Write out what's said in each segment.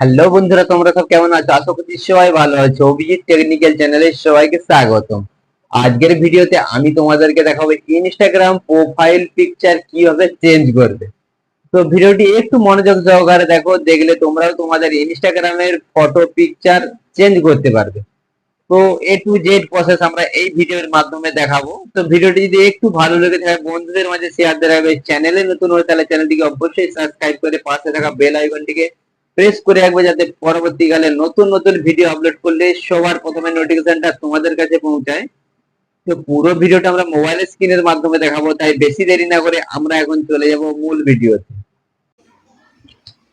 Hello বন্ধুরা, তোমরা সব কেমন আছো? আশা করছি সবাই ভালো আছো। অভিজিৎ টেকনিক্যাল চ্যানেলে সবাইকে স্বাগতম। আজকের ভিডিওতে আমি তোমাদেরকে দেখাবো ইনস্টাগ্রাম প্রোফাইল পিকচার কীভাবে চেঞ্জ করবে। তো ভিডিওটি একটু মনোযোগ সহকারে দেখো, দেখলে তোমরাও তোমাদের ইনস্টাগ্রামের ফটো পিকচার চেঞ্জ করতে পারবে। তো এ টু জেড প্রসেস আমরা এই ভিডিওর মাধ্যমে দেখাবো। তো ভিডিওটি যদি একটু ভালো লেগে থাকে, বন্ধুদের মাঝে শেয়ার দেওয়া হবে চ্যানেলে নতুন হয়ে তাহলে চ্যানেলটিকে অবশ্যই সাবস্ক্রাইব করে পাশে থাকা বেল আইকনটিকে প্রেস করে রাখবে যাতে পরবর্তীকালে নতুন নতুন ভিডিও আপলোড করলে সবার প্রথমে নোটিফিকেশনটা তোমাদের কাছে পৌঁছায়। তো পুরো ভিডিওটা আমরা মোবাইলের স্ক্রিনের মাধ্যমে দেখাবো, তাই বেশি দেরি না করে আমরা এখন চলে যাব মূল ভিডিওতে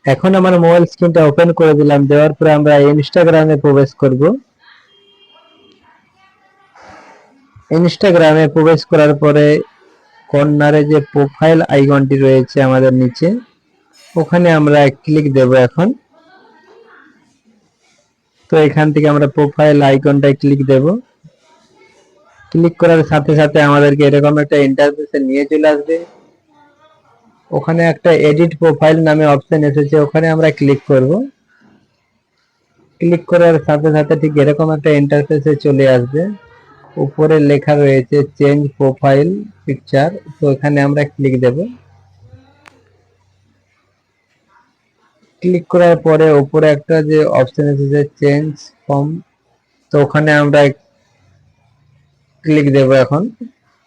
এখন আমার মোবাইল স্ক্রিনটা ওপেন করে দিলাম, দেওয়ার পরে আমরা ইনস্টাগ্রামে প্রবেশ করব। ইনস্টাগ্রামে প্রবেশ করার পরে কর্নারে যে প্রোফাইল আইকনটি রয়েছে আমাদের নিচে ওখানে আমরা ক্লিক দেব এখন। তো এখান থেকে আমরা প্রোফাইল আইকনটায় ক্লিক দেব। ক্লিক করার সাথে সাথে আমাদেরকে এরকম একটা ইন্টারফেসে নিয়ে চলে আসবে। ওখানে একটা এডিট প্রোফাইল নামে অপশন এসেছে, ওখানে আমরা ক্লিক করব। ক্লিক করার সাথে সাথে ঠিক এরকম একটা ইন্টারফেসে চলে আসবে। উপরে লেখা রয়েছে চেঞ্জ প্রোফাইল পিকচার তো এখানে আমরা ক্লিক দেব। ক্লিক করার পরে উপরে একটা যে অপশন এসেছে চেঞ্জ ফর্ম তো ওখানে আমরা ক্লিক দেব এখন।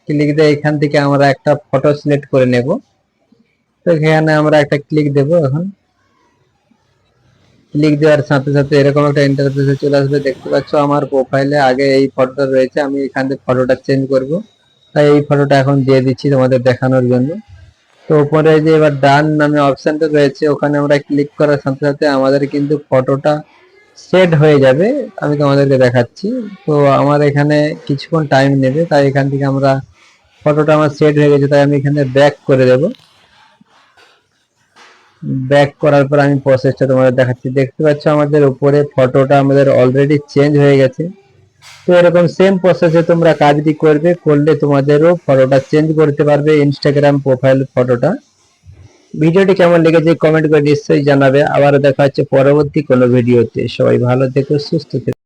ক্লিক দিয়ে এখান থেকে আমরা একটা ফটো সিলেক্ট করে নেব। তো এখানে আমরা একটা ক্লিক দেব এখন। ক্লিক দেওয়ার সাথে সাথে এরকম একটা ইন্টারফেসে চলে আসবে। দেখতে পাচ্ছ আমার প্রোফাইলে আগে এই ফটোটা রয়েছে, আমি এখান থেকে ফটোটা চেঞ্জ করব। তাই এই ফটোটা এখন দিয়ে দিচ্ছি তোমাদের দেখানোর জন্য। তো উপরে যে এবার ডান নামে অপশনটা রয়েছে, ওখানে আমরা ক্লিক করার সাথে সাথে আমাদের কিন্তু ফটোটা সেট হয়ে যাবে। আমি তোমাদেরকে দেখাচ্ছি। তো আমার এখানে কিছুক্ষণ টাইম নেবে, তাই এখান থেকে আমরা ফটোটা আমার সেট হয়ে গেছে, তাই আমি এখানে ব্যাক করে দেবো। ব্যাক করার পর আমি প্রসেসটা তোমাদের দেখাচ্ছি। দেখতে পাচ্ছ আমাদের উপরে ফটোটা আমাদের অলরেডি চেঞ্জ হয়ে গেছে। তো এরকম সেম প্রসেসে তোমরা কাজটি করবে, করলে তোমাদেরও ফটোটা চেঞ্জ করতে পারবে ইনস্টাগ্রাম প্রোফাইল ফটোটা ভিডিওটি কেমন লেগেছে কমেন্ট করে নিশ্চয়ই জানাবে। আবার দেখা হচ্ছে পরবর্তী কোনো ভিডিওতে। সবাই ভালো থেকো, সুস্থ থেকো।